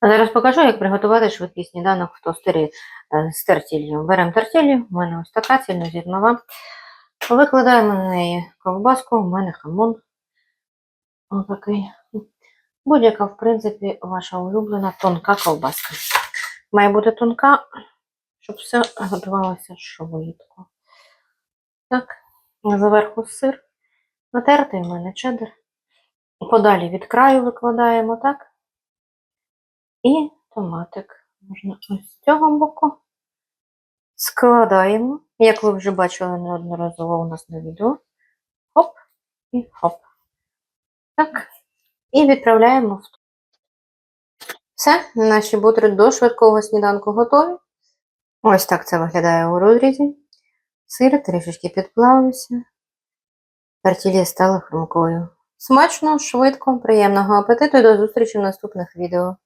А зараз покажу, як приготувати швидкий сніданок в тостері е, з тертіллю. Беремо тертіллю, у мене ось така цільнозірнова. Викладаємо на неї ковбаску, у мене хамон. Отакий. Будь-яка, в принципі, ваша улюблена тонка ковбаска. Має бути тонка, щоб все готувалося швидко. Так, зверху сир. Натертий в мене чеддер. Подалі від краю викладаємо, так? І томатик. Можна ось з цього боку. Складаємо, як ви вже бачили неодноразово у нас на відео. Хоп і хоп. Так. І відправляємо в все, наші бутери до швидкого сніданку готові. Ось так це виглядає у розрізі. Сир трішечки підплавився. Тартілія стала хрумкою. Смачно, швидко, приємного апетиту і до зустрічі в наступних відео.